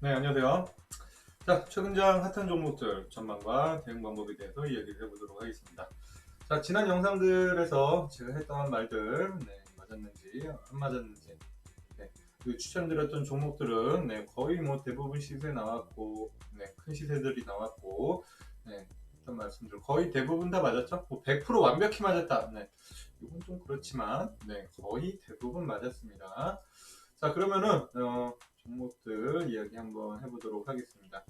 네, 안녕하세요. 자, 최근장 핫한 종목들 전망과 대응 방법에 대해서 이야기를 해보도록 하겠습니다. 자, 지난 영상들에서 제가 했던 말들, 네, 맞았는지, 안 맞았는지, 네, 그 추천드렸던 종목들은, 네, 거의 뭐 대부분 시세 나왔고, 네, 큰 시세들이 나왔고, 네, 했던 말씀들 거의 대부분 다 맞았죠? 뭐 100% 완벽히 맞았다. 네, 이건 좀 그렇지만, 네, 거의 대부분 맞았습니다. 자, 그러면은, 어, 종목들 이야기 한번 해보도록 하겠습니다.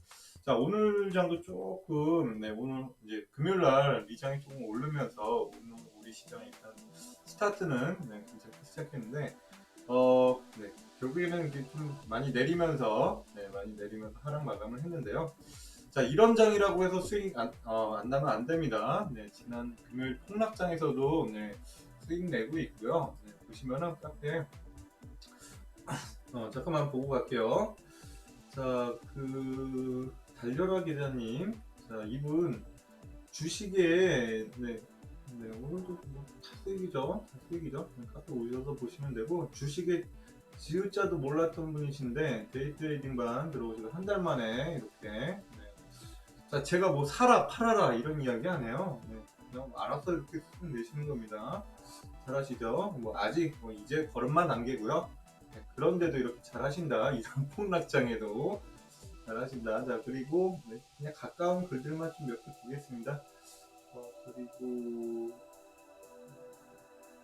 자, 오늘 장도 조금, 네, 오늘 이제 금요일 날 미장이 조금 오르면서 오늘 우리 시장이 일단 스타트는 네, 괜찮게 시작했는데, 어, 네, 결국에는 좀 많이 내리면서, 네, 많이 내리면서 하락 마감을 했는데요. 자, 이런 장이라고 해서 수익 안, 어, 안 나면 안 됩니다. 네, 지난 금요일 폭락장에서도 네, 수익 내고 있고요. 네, 보시면은 카페 어, 잠깐만 보고 갈게요. 자, 그 달려라 기자님, 자 이분 주식에 네, 네 오늘도 뭐 수익이죠, 수익이죠. 카페 오셔서 보시면 되고 주식에 지읒자도 몰랐던 분이신데 데이트레이딩반 들어오시고 한 달 만에 이렇게. 네. 자, 제가 뭐 사라 팔아라 이런 이야기 안 해요. 네, 그냥 알아서 이렇게 수익 내시는 겁니다. 잘하시죠? 뭐 아직 뭐 이제 걸음만 단계고요. 네, 그런데도 이렇게 잘하신다. 이런 폭락장에도 잘하신다. 자, 그리고 네, 그냥 가까운 글들만 좀 몇 개 보겠습니다. 어, 그리고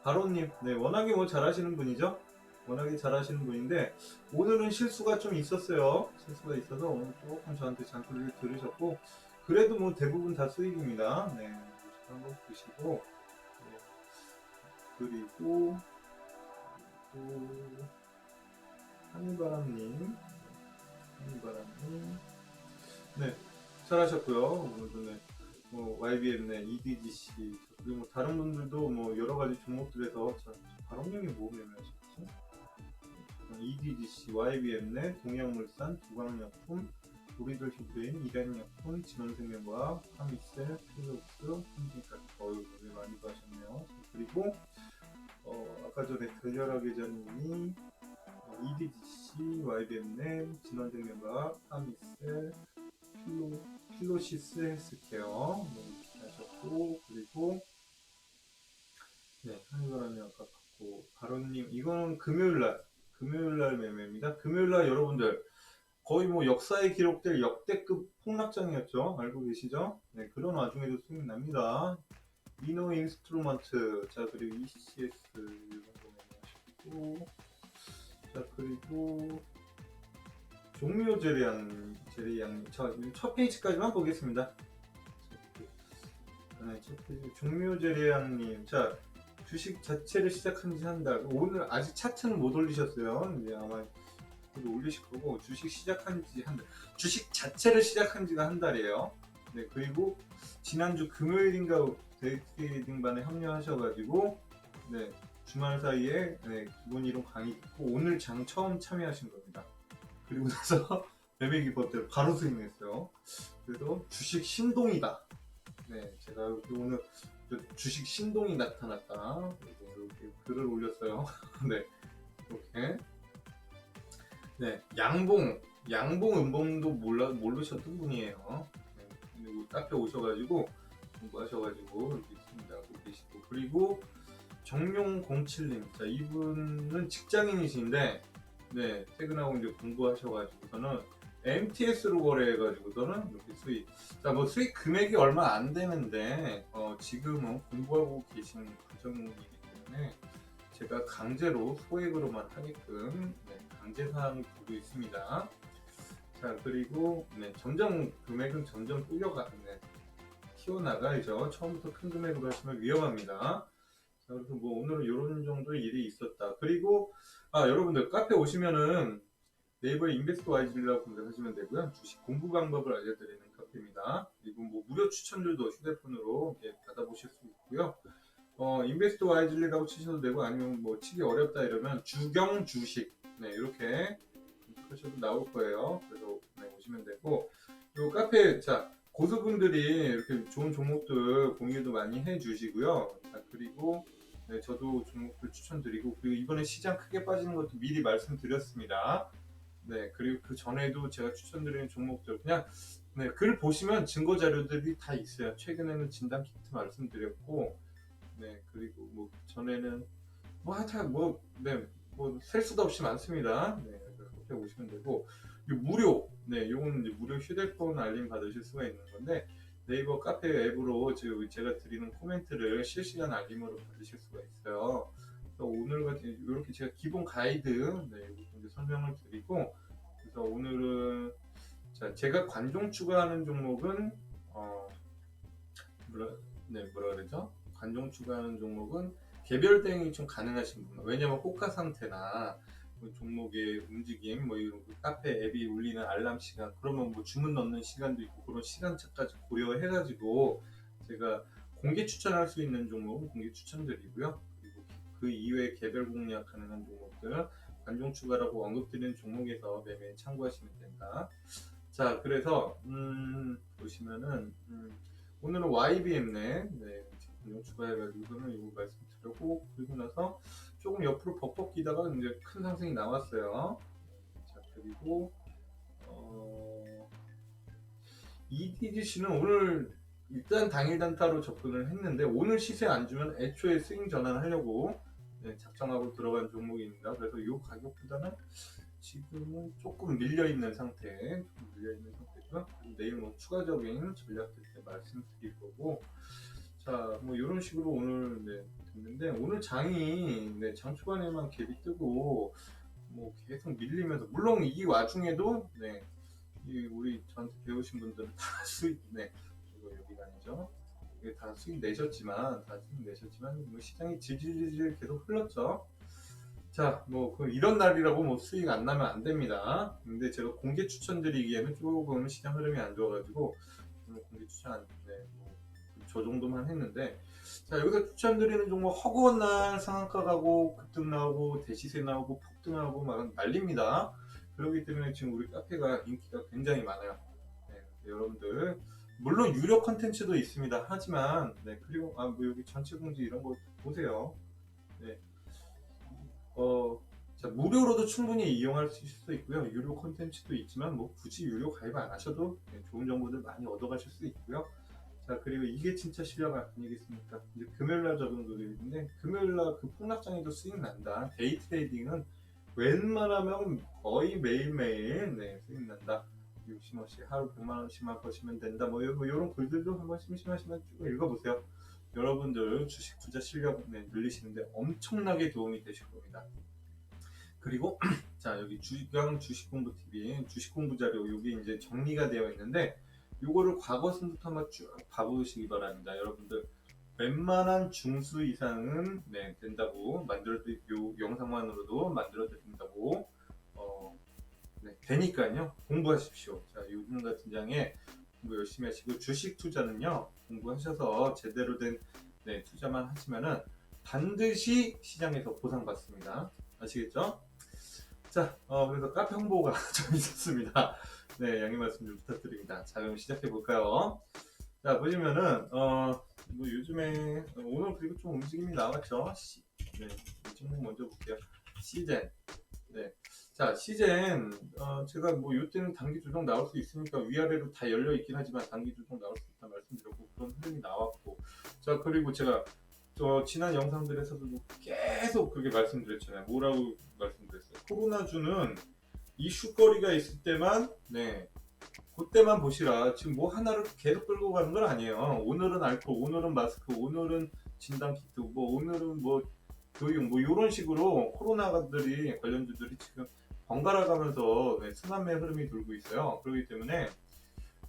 바로님, 네, 워낙에 뭐 잘하시는 분이죠. 워낙에 잘하시는 분인데 오늘은 실수가 좀 있었어요. 실수가 있어서 오늘 조금 저한테 잔소리를 들으셨고 그래도 뭐 대부분 다 수익입니다. 네, 한번 보시고 네, 그리고 또 한바람님, 한바람님, 네, 잘하셨고요. 오늘도 네, 뭐 YBM 네, EDGC 그리고 뭐 다른 분들도 뭐 여러 가지 종목들에서 자, 발언명이 뭐 매매하셨지? EDGC, YBM 네, 동양물산, 두광약품, 우리들 휴대인, 이란약품, 진원생명과학, 하미셀, 필로스, 삼진까지 어유 네, 많이 봐셨네요. 그리고 어, 아까 전에 달려라 계좌님이 EDGC, YBM넷, 진원생명과학, 하미셀, 필로, 필로시스 헬스케어 네, 하셨고 그리고 네 한이바람이 아까 봤고 바로님 이거는 금요일날 금요일날 매매입니다. 금요일날 여러분들 거의 뭐 역사에 기록될 역대급 폭락장이었죠. 알고 계시죠? 네 그런 와중에도 수익 납니다. 이노 인스트루먼트 자 그리고 ECS 이런 거 매매하셨고 자 그리고 종묘 제리양 제리양 저첫 페이지까지만 보겠습니다. 네, 첫 페이지 종묘 제리양님 자 주식 자체를 시작한 지 한 달. 오늘 아직 차트는 못 올리셨어요. 이제 아마 곧 올리실 거고 주식 시작한 지 한 달. 주식 자체를 시작한 지가 한 달이에요. 네 그리고 지난주 금요일인가 데이트레이딩반에 합류하셔가지고 네 주말 사이에 네, 기본 이론 강의 듣고 오늘 장 처음 참여하신 겁니다. 그리고 나서 매매 기법대로 바로 수익냈어요. 그래서 주식 신동이다. 네, 제가 오늘 주식 신동이 나타났다. 이렇게 글을 올렸어요. 네, 이렇게. 네, 양봉, 양봉 음봉도 몰라 모르셨던 분이에요. 네, 그리고 카페 오셔가지고 공부하셔가지고 이렇게 있습니다. 그리고 정용07님, 자 이분은 직장인이신데, 네 퇴근하고 이제 공부하셔가지고서는 MTS로 거래해가지고서는 이렇게 수익. 자, 뭐 수익 금액이 얼마 안 되는데 어, 지금은 공부하고 계신 과정이기 때문에 제가 강제로 소액으로만 하게끔 네, 강제 사항을 두고 있습니다. 자, 그리고 네, 점점 금액은 점점 불려가 네, 튀어나가야죠. 처음부터 큰 금액으로 하시면 위험합니다. 자, 그래서 뭐 오늘은 이런 정도의 일이 있었다. 그리고 아 여러분들 카페 오시면은 네이버에 인베스트 와이즈라고 검색하시면 되고요. 주식 공부 방법을 알려드리는 카페입니다. 그리고 뭐 무료 추천들도 휴대폰으로 받아보실 수 있고요. 어, 인베스트 와이즈리라고 치셔도 되고 아니면 뭐 치기 어렵다 이러면 주경 주식 네 이렇게 하셔도 나올 거예요. 그래서 네, 오시면 되고 요 카페 자 고수분들이 이렇게 좋은 종목들 공유도 많이 해주시고요. 자, 그리고 네, 저도 종목들 추천드리고 그리고 이번에 시장 크게 빠지는 것도 미리 말씀드렸습니다. 네, 그리고 그 전에도 제가 추천드리는 종목들 그냥 네, 글 보시면 증거 자료들이 다 있어요. 최근에는 진단 키트 말씀드렸고, 네, 그리고 뭐 전에는 뭐 하여튼 뭐, 네, 뭐셀 수도 없이 많습니다. 네, 그래서 살펴보시면 되고, 이 무료, 네, 요거는 이제 무료 휴대폰 알림 받으실 수가 있는 건데, 네이버 카페 앱으로 제가 드리는 코멘트를 실시간 알림으로 받으실 수가 있어요. 그래서 오늘 같은 이렇게 제가 기본 가이드, 네, 설명을 드리고, 그래서 오늘은 자, 제가 관종 추가하는 종목은 어 뭐라 네 뭐라 그러죠? 관종 추가하는 종목은 개별 대응이 좀 가능하신 분. 왜냐면 호가 상태나 뭐 종목의 움직임, 뭐 이런 그 카페 앱이 울리는 알람 시간, 그러면 뭐 주문 넣는 시간도 있고 그런 시간차까지 고려해가지고 제가 공개 추천할 수 있는 종목은 공개 추천드리고요. 그리고 그 이외에 개별 공략 가능한 종목들 관종 추가라고 언급드리는 종목에서 매매 참고하시면 된다. 자, 그래서 음, 보시면은 음, 오늘은 YBM네, 네, 관종 추가해가지고는 이거 말씀드렸고 그리고 나서 조금 옆으로 벅벅 기다가 이제 큰 상승이 나왔어요. 자, 그리고 어, EDGC는 오늘 일단 당일 단타로 접근을 했는데 오늘 시세 안 주면 애초에 스윙 전환하려고 네, 작정하고 들어간 종목입니다. 그래서 이 가격보다는 지금은 조금 밀려 있는 상태, 조금 밀려 있는 상태고요. 내일 뭐 추가적인 전략들 때 말씀드릴 거고, 자, 뭐 이런 식으로 오늘 네, 됐는데 오늘 장이 네, 장 초반에만 갭이 뜨고 뭐 계속 밀리면서 물론 이 와중에도 네, 이 우리 저한테 배우신 분들은 다 수익, 네, 이거 여기가 아니죠. 이게 다 수익 내셨지만, 다 수익 내셨지만, 뭐 시장이 질질질 계속 흘렀죠. 자, 뭐, 그 이런 날이라고 뭐 수익 안 나면 안 됩니다. 근데 제가 공개 추천드리기에는 조금 시장 흐름이 안 좋아가지고, 공개 추천 안, 네, 뭐, 저 정도만 했는데, 자, 여기서 추천드리는 종목 허구한 날 상한가 가고, 급등 나오고, 대시세 나오고, 폭등하고, 막 난립니다. 그렇기 때문에 지금 우리 카페가 인기가 굉장히 많아요. 네, 여러분들. 물론 유료 컨텐츠도 있습니다. 하지만, 네, 그리고, 아, 뭐 여기 전체 공지 이런 거 보세요. 네. 어, 자, 무료로도 충분히 이용할 수 있고요. 유료 콘텐츠도 있지만 뭐 굳이 유료 가입 안 하셔도 네, 좋은 정보들 많이 얻어가실 수 있고요. 자 그리고 이게 진짜 실력 아니겠습니까? 이제 금요일날 적은 거들인데 금요일날 그 폭락장에도 수익 난다. 데이 트레이딩은 웬만하면 거의 매일매일 네, 수익 난다. 60원씩 하루 100만 원씩만 버시면 된다. 뭐 이런, 뭐 이런 글들도 한번 심심하시면 쭉 읽어보세요. 여러분들 주식 투자 실력 네, 늘리시는데 엄청나게 도움이 되실 겁니다. 그리고 자 여기 주경 주식 공부 TV 주식 공부 자료 여기 이제 정리가 되어 있는데 요거를 과거 순부터 한번 쭉 봐보시기 바랍니다. 여러분들 웬만한 중수 이상은 네, 된다고 만들어 요 영상만으로도 만들어 드린다고 어, 네, 되니까요 공부하십시오. 자 요즘 같은 장에 공부 열심히 하시고 주식 투자는요 공부하셔서 제대로 된 네, 투자만 하시면은 반드시 시장에서 보상받습니다. 아시겠죠? 자, 어, 그래서 카페 홍보가 좀 있었습니다. 네, 양해 말씀 좀 부탁드립니다. 자, 그럼 시작해 볼까요? 자, 보시면은, 어, 뭐 요즘에, 오늘 그리고 좀 움직임이 나왔죠? 시, 네, 이 종목 먼저 볼게요. 시젠. 네. 자, 시젠, 어, 제가 뭐 요때는 단기 조정 나올 수 있으니까 위아래로 다 열려 있긴 하지만 단기 조정 나올 수 있다 말씀드렸고, 그런 흐름이 나왔고. 자, 그리고 제가 저 지난 영상들에서도 계속 그렇게 말씀드렸잖아요. 뭐라고 말씀드렸어요? 코로나 주는 이슈거리가 있을 때만 네 그때만 보시라. 지금 뭐 하나를 계속 끌고 가는 건 아니에요. 오늘은 알코, 오늘은 마스크, 오늘은 진단 키트, 뭐 오늘은 뭐 교육, 뭐 이런 식으로 코로나들이 관련주들이 지금 번갈아 가면서 네, 순환매 흐름이 돌고 있어요. 그렇기 때문에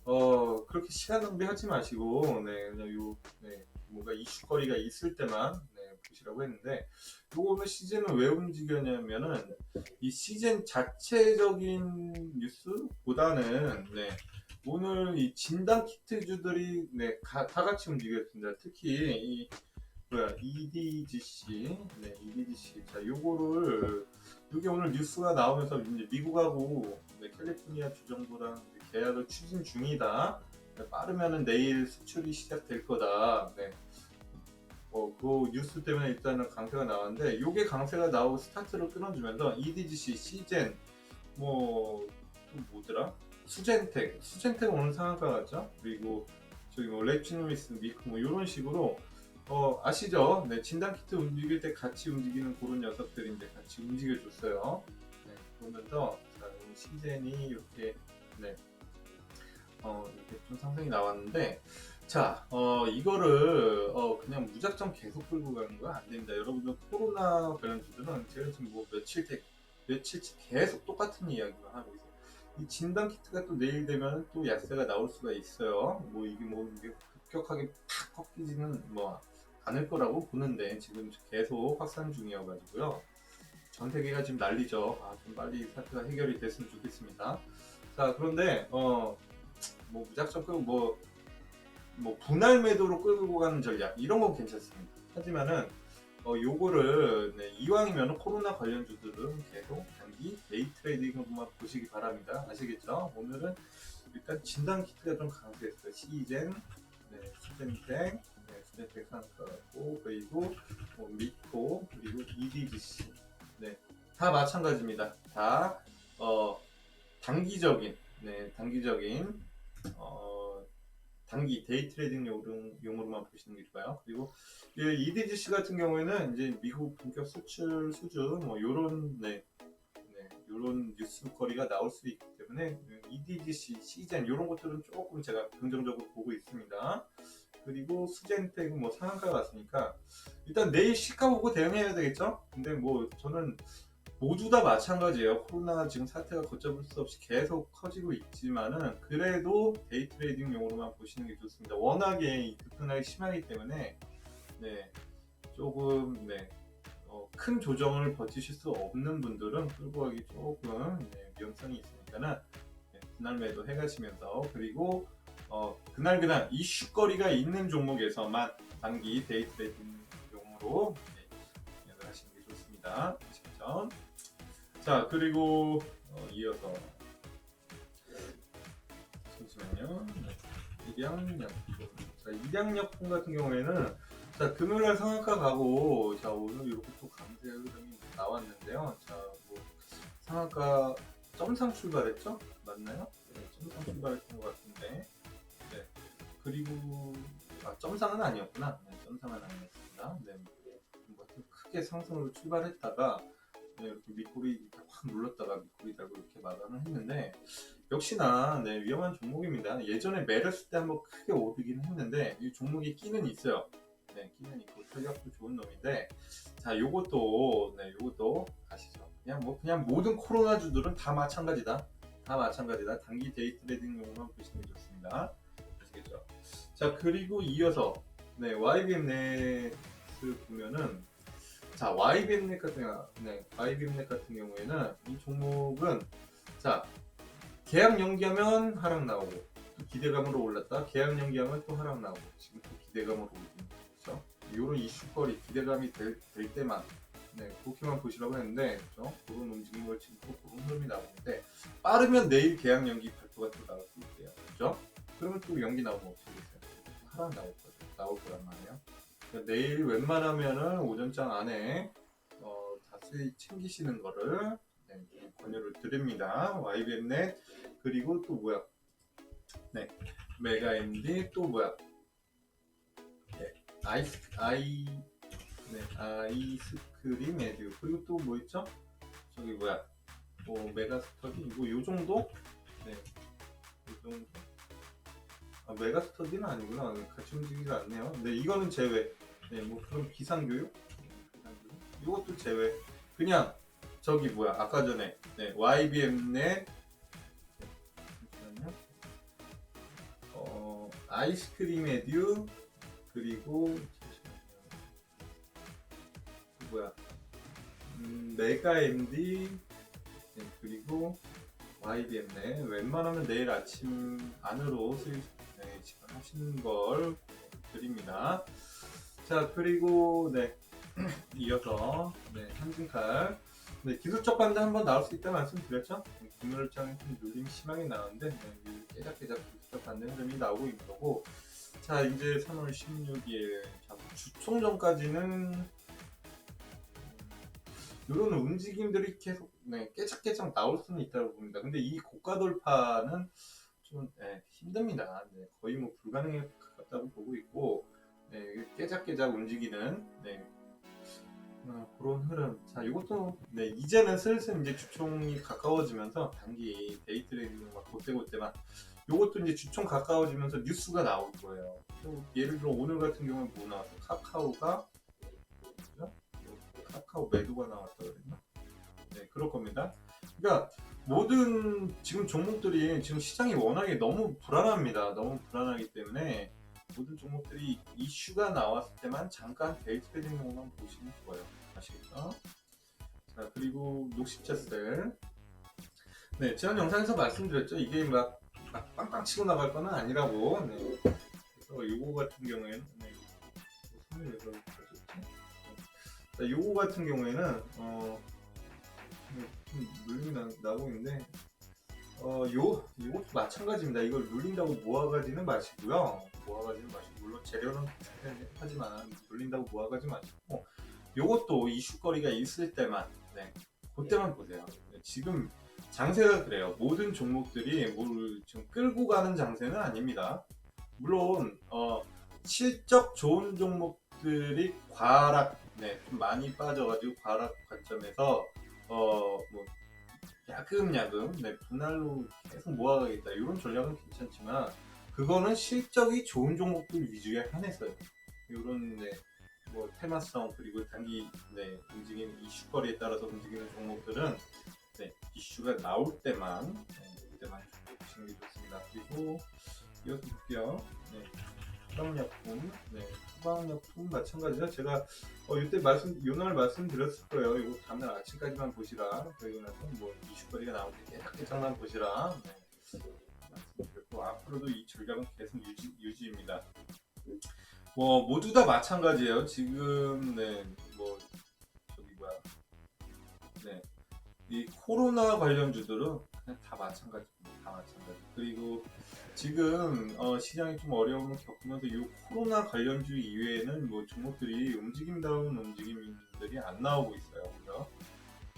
어 그렇게 시간 낭비하지 마시고 네 그냥 요 네, 뭔가 이슈거리가 있을 때만 네, 보시라고 했는데 요거는 시즌은 왜 움직였냐면은 이 시즌 자체적인 뉴스보다는 네, 오늘 이 진단 키트주들이 네, 가- 다 같이 움직였습니다. 특히 이 뭐야 EDGC, 네, EDGC. 자, 요거를 요게 오늘 뉴스가 나오면서 이제 미국하고 네, 캘리포니아 주정부랑 계약을 추진 중이다. 네, 빠르면은 내일 수출이 시작될 거다. 네. 어, 그 뉴스 때문에 일단은 강세가 나왔는데 요게 강세가 나오고 스타트를 끊어주면서 EDGC, 시젠 뭐, 또 뭐더라? 수젠텍, 수젠텍 오늘 상한가 같죠? 그리고 저기 뭐 렉치노미스, 미크 뭐 이런 식으로 어, 아시죠? 네, 진단 키트 움직일 때 같이 움직이는 그런 녀석들이 이제 같이 움직여 줬어요. 네, 그러면서 자, 시젠이 이렇게 네, 어, 이렇게 좀 상승이 나왔는데 자, 어, 이거를 어, 그냥 무작정 계속 끌고 가는 거안 됩니다. 여러분들 코로나 관련주들은 제가 지금 뭐 며칠 며칠째 계속 똑같은 이야기만 하고 있어요. 이 진단 키트가 또 내일 되면 또 약세가 나올 수가 있어요. 뭐 이게 뭐 이게 급격하게 팍 꺾이지는 뭐 않을 거라고 보는데 지금 계속 확산 중이어가지고요. 전 세계가 지금 난리죠. 아, 좀 빨리 사태가 해결이 됐으면 좋겠습니다. 자, 그런데 어, 뭐 무작정 끌고 뭐, 뭐 분할 매도로 끌고 가는 전략 이런 건 괜찮습니다. 하지만은 어, 요거를 네, 이왕이면 코로나 관련주들은 계속 단기 데이 트레이딩으로만 보시기 바랍니다. 아시겠죠? 오늘은 일단 진단 키트가 좀 강세했어요. 시젠, 네, 시젠땡, 네, 시젠땡 상가고 그리고 뭐 미코 그리고 EDGC, 네, 다 마찬가지입니다. 다 어, 단기적인, 네, 단기적인 어, 단기 데이 트레이딩 용으로, 용으로만 보시는 게 좋아요. 그리고 이 EDGC 같은 경우에는 이제 미국 본격 수출 수준 뭐 요런 네, 네 요런 뉴스거리가 나올 수 있기 때문에 EDGC 시젠 요런 것들은 조금 제가 긍정적으로 보고 있습니다. 그리고 수젠텍은 뭐 상한가 갔으니까 일단 내일 시가 보고 대응해야 되겠죠? 근데 뭐 저는 모두 다 마찬가지예요. 코로나 지금 사태가 걷잡을 수 없이 계속 커지고 있지만은 그래도 데이 트레이딩용으로만 보시는 게 좋습니다. 워낙에 이 급등하기 심하기 때문에 네 조금 네, 어, 큰 조정을 버티실 수 없는 분들은 끌고 가기 조금 네, 위험성이 있으니까는 네, 분할 매도 해가시면서 그리고 어, 그날 그날 이슈거리가 있는 종목에서만 단기 데이 트레이딩용으로 네, 하시는 게 좋습니다. 아시겠죠? 자 그리고 어, 이어서 잠시만요. 네, 일양약품. 자 일양약품 같은 경우에는 자 금요일날 상한가 가고 자 오늘 이렇게 또 강세 흐름이 나왔는데요. 자뭐 상한가 점상 출발했죠? 맞나요? 네, 점상 출발했던 것 같은데. 네 그리고 아 점상은 아니었구나. 네, 점상은 아니었습니다. 네. 뭐 크게 상승으로 출발했다가 네, 이렇게 밑꼬리 이렇게 확 눌렀다가 밑꼬리 달고 이렇게 마감을 했는데 역시나 네, 위험한 종목입니다. 예전에 메르스 때 한번 크게 오르긴 했는데 이 종목에 끼는 있어요. 네, 끼는 있고 탄력도 좋은 놈인데 자, 요것도 네, 요것도 가시죠. 그냥 뭐 그냥 모든 코로나 주들은 다 마찬가지다. 다 마찬가지다. 단기 데이 트레이딩용으로만 보시는 게 좋습니다. 아시겠죠? 자, 그리고 이어서 네, YBM 넷을 보면은 자, YBM넷 같은 네, YBM넷 같은 경우에는 이 종목은 자 계약 연기하면 하락 나오고 또 기대감으로 올랐다. 계약 연기하면 또 하락 나오고 지금 또 기대감으로 오르는 거죠. 이런 이슈거리 기대감이 될, 될 때만 네, 그렇게만 보시라고 했는데 그렇죠? 그런 움직임을 지금 또 그런 흐름이 나오는데 빠르면 내일 계약 연기 발표가 또 나올 수 있대요. 그렇죠? 그러면 또 연기 나오면 어떻게 되세요? 하락 나올 거죠. 나올 거란 말이에요. 내일 웬만하면은 오전장 안에 어, 자세히 챙기시는 거를 네, 권유를 드립니다. YBN넷 그리고 또 뭐야? 네, 메가MD 또 뭐야? 네, 아이스 아이 네 아이스크림 에듀 그리고 또 뭐 있죠? 저기 뭐야? 뭐 메가스터디 이거 요 정도? 네, 요 정도. 아, 메가스터디는 아니구나. 같이 움직이지 않네요. 네, 이거는 제외. 네, 뭐 그런 비상교육? 비상교육? 이것도 제외. 그냥 저기 뭐야? 아까 전에 네, YBM넷 잠시만요. 어, 아이스크림 에듀 그리고 잠시만요. 그 뭐야? 음, 메가 MD 네, 그리고 YBM넷 웬만하면 내일 아침 안으로 네, 지원 하시는 걸 드립니다. 자 그리고 네 이어서 네 한진칼 네 기술적 반대 한번 나올 수 있다 말씀드렸죠. 네, 금요일장에 좀 눌림 심하게 나오는데 네, 깨작깨작 기술적 반대 흐름이 나오고 있는 거고 자 이제 3월 16일 자, 주총전까지는 이런 움직임들이 계속 네, 깨작깨작 나올 수는 있다고 봅니다. 근데 이 고가 돌파는 좀 네, 힘듭니다. 네, 거의 뭐 불가능에 가깝다고 보고 있고 네, 깨작깨작 움직이는 네, 어, 그런 흐름. 자, 이것도 네, 이제는 슬슬 이제 주총이 가까워지면서 단기 데이 트레이딩 막 그때그때만 요것도 이제 주총 가까워지면서 뉴스가 나올 거예요. 또 예를 들어 오늘 같은 경우는 뭐 나왔어? 카카오가? 카카오 매도가 나왔다 그랬나? 네, 그럴 겁니다. 그러니까 모든 지금 종목들이 지금 시장이 워낙에 너무 불안합니다. 너무 불안하기 때문에 모든 종목들이 이슈가 나왔을 때만 잠깐 데이 트레이딩용만 보시면 좋아요. 아시겠죠? 자 그리고 녹십자셀 네 지난 영상에서 말씀드렸죠. 이게 막, 막 빵빵 치고 나갈 거는 아니라고. 네. 그래서 요거 같은 경우에는 네. 펴졌지? 자 요거 같은 경우에는 어, 좀 물림이 나, 나고 있는데 어, 요, 요것도 마찬가지입니다. 이걸 눌린다고 모아가지는 마시고요. 모아가지는 마시고, 물론 재료는 하지만 눌린다고 모아가지 마시고, 요것도 이슈거리가 있을 때만, 네, 그때만 보세요. 네, 지금 장세가 그래요. 모든 종목들이 뭘 지금 끌고 가는 장세는 아닙니다. 물론, 어, 실적 좋은 종목들이 과락, 네, 좀 많이 빠져가지고 과락 관점에서, 어, 뭐, 야금야금 네, 분할로 계속 모아가겠다 이런 전략은 괜찮지만 그거는 실적이 좋은 종목들 위주에 한해서요. 이런 네, 뭐 테마성 그리고 단기 네, 움직이는 이슈 거리에 따라서 움직이는 종목들은 네, 이슈가 나올 때만 네, 그때만 보시는 게 좋습니다. 그리고 이어서 볼게요. 네, 후방약품, 네, 후방약품 마찬가지죠. 제가 어, 이때 말씀, 요날 말씀드렸을 거예요. 이거 다음날 아침까지만 보시라. 나서 뭐 이슈거리가 때 깨작깨작만 보시라. 네. 말씀드렸고 앞으로도 이 전략은 계속 유지, 유지입니다. 뭐 모두 다 마찬가지예요. 지금 네, 뭐 저기 뭐야, 네, 이 코로나 관련주들은 그냥 다 마찬가지입니다. 다 마찬가지. 그리고 지금 어, 시장이 좀 어려움을 겪으면서 이 코로나 관련주 이외에는 뭐 종목들이 움직임다운 움직임들이 안 나오고 있어요. 그죠?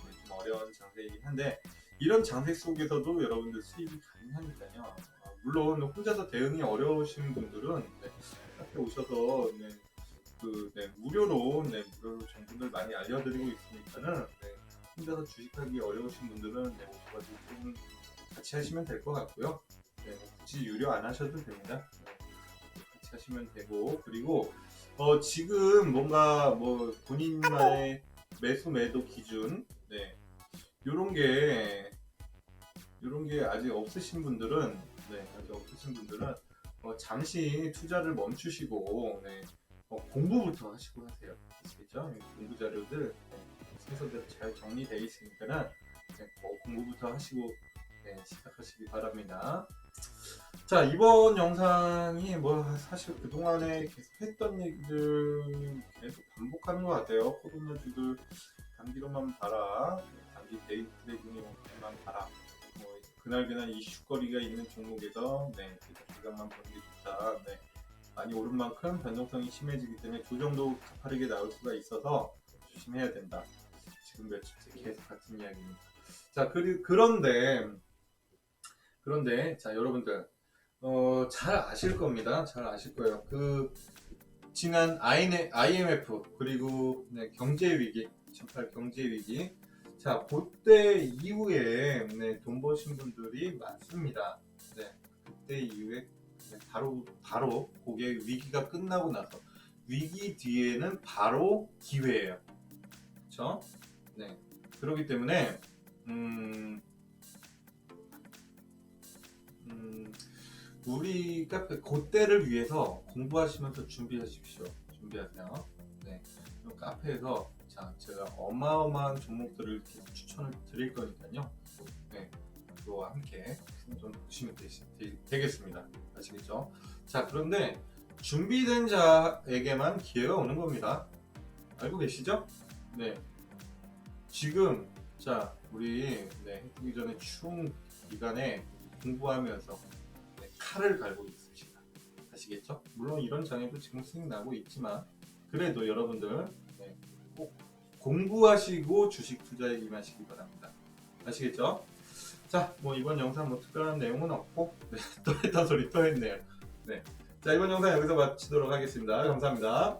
네, 좀 어려운 장세이긴 한데 이런 장세 속에서도 여러분들 수익이 가능하니까요. 어, 물론 혼자서 대응이 어려우신 분들은 네, 앞에 오셔서 네, 그 네, 무료로 네, 무료로 정보들 많이 알려드리고 있으니까는 네, 혼자서 주식하기 어려우신 분들은 네, 오셔가지고 좀 같이 하시면 될 것 같고요. 네, 뭐 굳이 유료 안 하셔도 됩니다. 네, 같이 하시면 되고 그리고 어, 지금 뭔가 뭐 본인만의 매수 매도 기준 네 요런 게 요런 게 아직 없으신 분들은 네 아직 없으신 분들은 어, 잠시 투자를 멈추시고 네, 어, 공부부터 하시고 하세요. 아시겠죠? 이 공부 자료들 네, 순서대로 잘 정리되어 있으니까는 네, 어, 공부부터 하시고 네, 시작하시기 바랍니다. 자 이번 영상이 뭐 사실 그동안에 계속 했던 얘기들 계속 반복하는 것 같아요. 코로나주들 단기로만 봐라. 단기 데이 트레이딩만 봐라. 뭐 그날그날 이슈거리가 있는 종목에서 네 기간만 보는 게 좋다. 네 많이 오른 만큼 변동성이 심해지기 때문에 조정도 가파르게 나올 수가 있어서 조심해야 된다. 지금 며칠째 계속 같은 이야기입니다. 자 그, 그런데 그런데 자 여러분들 어, 잘 아실 겁니다. 잘 아실 거예요. 그 지난 IMF 그리고 네, 경제 위기, 2008 경제 위기. 자, 그때 이후에 네, 돈 버신 분들이 많습니다. 네, 그때 이후에 네, 바로 바로 그게 위기가 끝나고 나서 위기 뒤에는 바로 기회예요. 그렇죠? 네. 그렇기 때문에 음, 음, 우리가 그때를 위해서 공부하시면서 준비하십시오. 준비하세요. 네. 이 카페에서 자, 제가 어마어마한 종목들을 계속 추천을 드릴 거니까요. 네. 그와 함께 좀 보시면 되, 겠습니다 아시겠죠? 자, 그런데 준비된 자에게만 기회가 오는 겁니다. 알고 계시죠? 네. 지금 자, 우리 네, 해보기 전에 추운 기간에 공부하면서 네, 칼을 갈고 있으시다. 아시겠죠? 물론 이런 장애도 지금 수익 나고 있지만 그래도 여러분들 네, 꼭 공부하시고 주식 투자에 임하시기 바랍니다. 아시겠죠? 자, 뭐 이번 영상 뭐 특별한 내용은 없고 네, 또 했던 소리 또 했네요. 네, 자 이번 영상 여기서 마치도록 하겠습니다. 감사합니다.